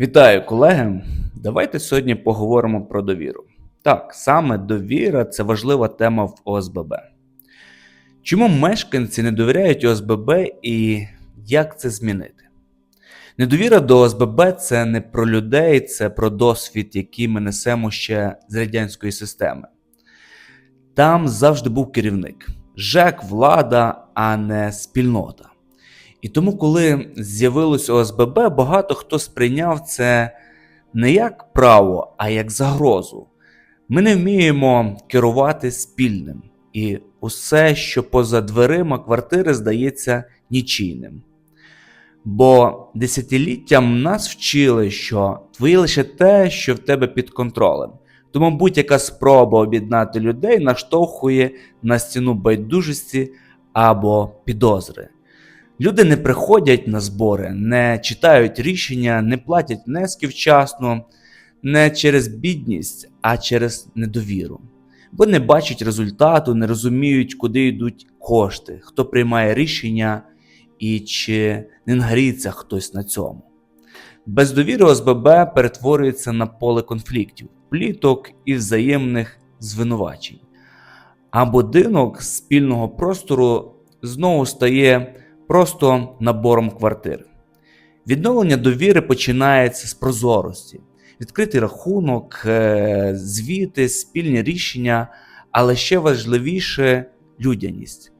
Вітаю, колеги! Давайте сьогодні поговоримо про довіру. Так, саме довіра це важлива тема в ОСББ. Чому мешканці не довіряють ОСББ і як це змінити? Недовіра до ОСББ це не про людей, це про досвід, який ми несемо ще з радянської системи. Там завжди був керівник, ЖЕК, влада, а не спільнота. І тому, коли з'явилось ОСББ, багато хто сприйняв це не як право, а як загрозу. Ми не вміємо керувати спільним, і усе, що поза дверима квартири, здається нічийним. Бо десятиліттям нас вчили, що твоє лише те, що в тебе під контролем. Тому будь-яка спроба об'єднати людей наштовхує на стіну байдужості або підозри. Люди не приходять на збори, не читають рішення, не платять внески вчасно, не через бідність, а через недовіру. Бо не бачать результату, не розуміють, куди йдуть кошти, хто приймає рішення і чи не нагріється хтось на цьому. Без довіри ОСББ перетворюється на поле конфліктів, пліток і взаємних звинувачень. А будинок спільного простору знову стає просто набором квартир. Відновлення довіри починається з прозорості, відкритий рахунок, е, звіти, спільні рішення, але ще важливіше людяність.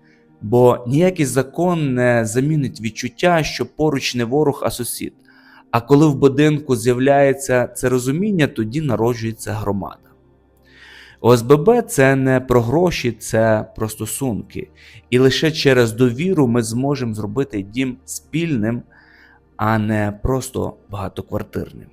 Бо ніякий закон не замінить відчуття, що поруч не ворог, а сусід. А коли в будинку з'являється це розуміння, тоді народжується громада. ОСББ це не про гроші, це про стосунки. І лише через довіру ми зможемо зробити дім спільним, а не просто багатоквартирним.